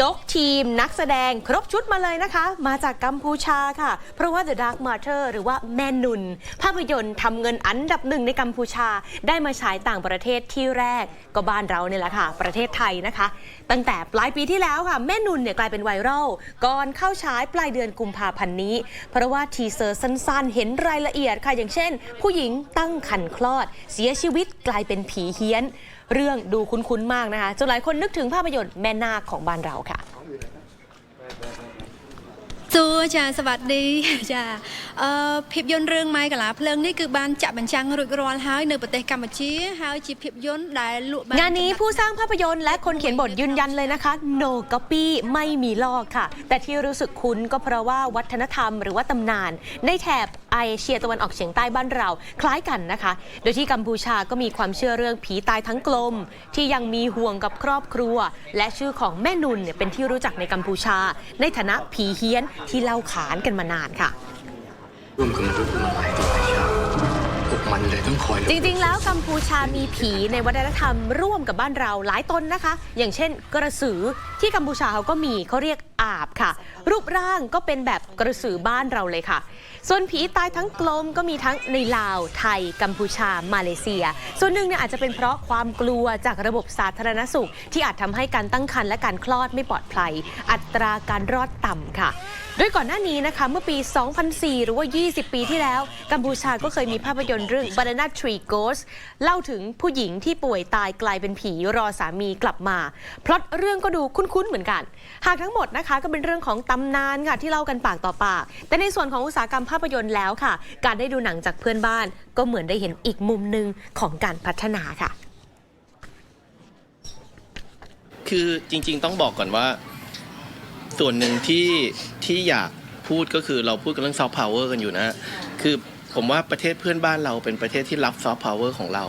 ยกทีมนักแสดงครบชุดมาเลยนะคะ มาจากกัมพูชาค่ะ เพราะว่า The Dark Matter หรือว่าแม่นุน ภาพยนตร์ทำเงินอันดับหนึ่งในกัมพูชา ได้มาฉายต่างประเทศที่แรกก็บ้านเราเนี่ยแหละค่ะ ประเทศไทยนะคะ ตั้งแต่ปลายปีที่แล้วค่ะ แม่นุนเนี่ยกลายเป็นไวรัลก่อนเข้าฉายปลายเดือนกุมภาพันธ์นี้ เพราะว่าทีเซอร์สั้นๆ เห็นรายละเอียดค่ะ อย่างเช่น ผู้หญิงตั้งครรภ์คลอด เสียชีวิตกลายเป็นผีเฮี้ยนเรื่องดูคุ้นๆมากนะคะจนหลายคนนึกถึงภาพยนตร์แม่นาคของบ้านเราค่ะ จูจ้าสวัสดีจ้าภาพยนเรื่องไม้กะลาเพลิงนี่คือบ้านจับบัญชังรุกรอนหายในประเทศกัมพูชีหายจีภาพยนตร์ได้ลุงานนี้ผู้สร้างภาพยนตร์และคนเขียนบทยืนยันเลยนะคะ no copy ไม่มีลอกค่ะ แต่ที่รู้สึกคุ้นก็เพราะว่าวัฒนธรรมหรือว่าตำนาน ในแถบเอเชียตะวันออกเฉียงใต้บ้านเราคล้ายกันนะคะ โดยที่กัมพูชาก็มีความเชื่อเรื่องผีตายทั้งกลม ที่ยังมีห่วงกับครอบครัว และชื่อของแม่นุนเนี่ยเป็นที่รู้จักในกัมพูชา ในฐานะผีเฮี้ยนที่เล่าขานกันมานานค่ะร่วมกับมนุษย์มาหลาย มันเลยต้องคอยจริงๆ แล้วกัมพูชามีผีในวัฒนธรรมร่วมกับบ้านเราหลายตนนะคะ อย่างเช่น กระสือที่กัมพูชาเขาก็มีเขาเรียกอาบค่ะ รูปร่างก็เป็นแบบกระสือบ้านเราเลยค่ะ ส่วนผีตายทั้งกลมก็มีทั้งในลาว ไทย กัมพูชา มาเลเซีย ส่วนหนึ่งเนี่ยอาจจะเป็นเพราะความกลัวจากระบบสาธารณสุข ที่อาจทำให้การตั้งครรภ์และการคลอดไม่ปลอดภัย อัตราการรอดต่ำค่ะโดยก่อนหน้านี้นะคะเมื่อปี 2004 หรือว่า 20 ปีที่แล้ว กัมพูชาก็เคยมีภาพยนตร์เรื่อง Banana Tree Ghost เล่าถึงผู้หญิงที่ป่วยตายกลายเป็นผีรอสามีกลับมา พล็อตเรื่องก็ดูคุ้นๆเหมือนกัน หากทั้งหมดนะคะก็เป็นเรื่องของตำนานค่ะที่เล่ากันปากต่อปาก แต่ในส่วนของอุตสาหกรรมภาพยนตร์แล้วค่ะ การได้ดูหนังจากเพื่อนบ้าน ก็เหมือนได้เห็นอีกมุมหนึ่งของการพัฒนาค่ะ คือจริง ๆ ต้องบอกก่อนว่า ส่วนหนึ่งที่ที่อยากพูดก็คือเราพูดกันเรื่องซอฟต์พาวเวอร์กันอยู่นะ คือ ผมว่าประเทศเพื่อนบ้านเราเป็นประเทศที่รับซอฟต์พาวเวอร์ของเรา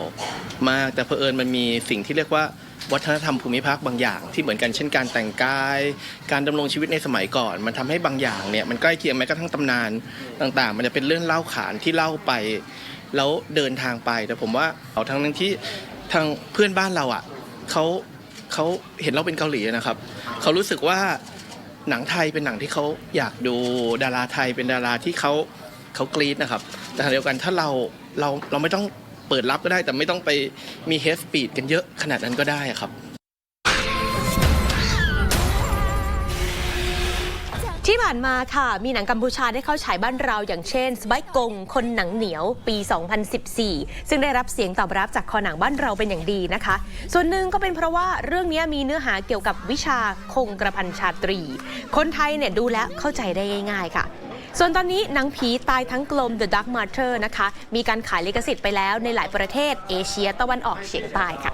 มากแต่เผอิญมันมีสิ่งที่เรียกว่าวัฒนธรรมภูมิภาคบางอย่างที่เหมือนกันเช่นการแต่งกาย การดำรงชีวิตในสมัยก่อน มันทำให้บางอย่างเนี่ยมันใกล้เคียงแม้กระทั่งตำนานต่าง ๆ มันจะเป็นเรื่องเล่าขานที่เล่าไป แล้วเดินทางไป แต่ผมว่าเอาทั้งนั้นที่ทางเพื่อนบ้านเราอะเขาเขาเห็นเราเป็นเกาหลีนะครับเขารู้สึกว่าหนังไทยเป็นหนังที่เขาอยากดูดาราไทยเป็นดาราที่เขาเขากรี๊ดนะครับ แต่ขณะเดียวกันถ้าเราเราเราไม่ต้องเปิดรับก็ได้ แต่ไม่ต้องไปมีเฮสปีดกันเยอะขนาดนั้นก็ได้ครับ ที่ผ่านมาค่ะ มีหนังกัมพูชาได้เข้าฉายบ้านเราอย่างเช่นสไบกง คนหนังเหนียว ปี 2014 ซึ่งได้รับเสียงตอบรับจากคอหนังบ้านเราเป็นอย่างดีนะคะ ส่วนหนึ่งก็เป็นเพราะว่าเรื่องนี้มีเนื้อหาเกี่ยวกับวิชาคงกระพันชาตรี คนไทยเนี่ยดูแล้วเข้าใจได้ง่าย ๆ ค่ะ ส่วนตอนนี้หนังผีตายทั้งกลม The Dark Matter นะคะ มีการขายลิขสิทธิ์ไปแล้วในหลายประเทศเอเชียตะวันออกเฉียงใต้ค่ะ